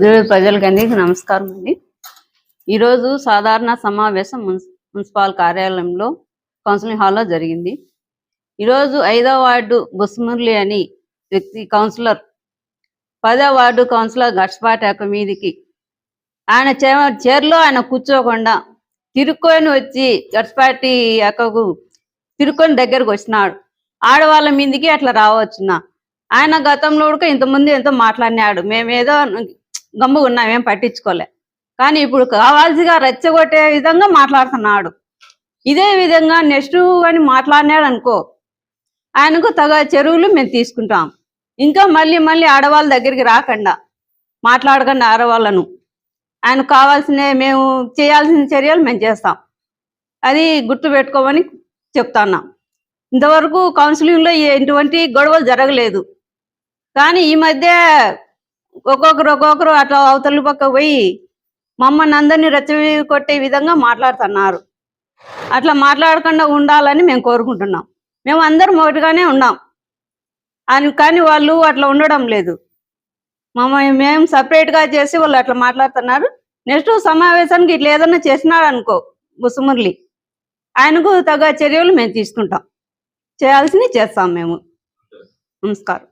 ప్రజలకి అందరికీ నమస్కారం అండి. ఈరోజు సాధారణ సమావేశం మున్సి- మున్సిపల్ కార్యాలయంలో కౌన్సిలింగ్ హాల్లో జరిగింది. ఈరోజు ఐదో వార్డు బుస్మురళి అని వ్యక్తి కౌన్సిలర్ పదో వార్డు కౌన్సిలర్ గట్స్పాటి యొక్క మీదికి ఆయన చే- చైర్లో ఆయన కూర్చోకుండా తిరుక్కొని వచ్చి గట్స్పాటి అక్కకు తిరుక్కొని దగ్గరకు వచ్చినాడు. ఆడవాళ్ళ మీదికి అట్లా రావచ్చున్నా ఆయన గతంలో కూడా ఇంతకుముందు ఎంతో మాట్లాడినాడు. మేమేదో గమ్ముగా ఉన్నామేం పట్టించుకోలే. కానీ ఇప్పుడు కావాల్సిగా రెచ్చగొట్టే విధంగా మాట్లాడుతున్నాడు. ఇదే విధంగా నెక్స్ట్ అని మాట్లాడినాడు అనుకో ఆయనకు తగ చెరువులు మేము తీసుకుంటాం. ఇంకా మళ్ళీ మళ్ళీ ఆడవాళ్ళ దగ్గరికి రాకుండా మాట్లాడకుండా ఆడవాళ్ళను. ఆయనకు కావాల్సిన మేము చేయాల్సిన చర్యలు మేము చేస్తాం. అది గుర్తు పెట్టుకోమని చెప్తున్నాం. ఇంతవరకు కౌన్సిలింగ్లో ఎటువంటి గొడవలు జరగలేదు. కానీ ఈ మధ్య ఒక్కొక్కరు ఒక్కొక్కరు అట్లా అవతల పక్క పోయి మమ్మల్ని అందరినీ రెచ్చవి కొట్టే విధంగా మాట్లాడుతున్నారు. అట్లా మాట్లాడకుండా ఉండాలని మేము కోరుకుంటున్నాం. మేము అందరం ఒకటిగానే ఉన్నాం. అని కానీ వాళ్ళు అట్లా ఉండడం లేదు. మమ్మల్ని మేము సపరేట్గా చేసి వాళ్ళు అట్లా మాట్లాడుతున్నారు. నెక్స్ట్ సమావేశానికి ఇట్లా ఏదన్నా చేసినాడు అనుకో ముసుమురళి ఆయనకు తగ్గ చర్యలు మేము తీసుకుంటాం. చేయాల్సినవి చేస్తాం మేము. నమస్కారం.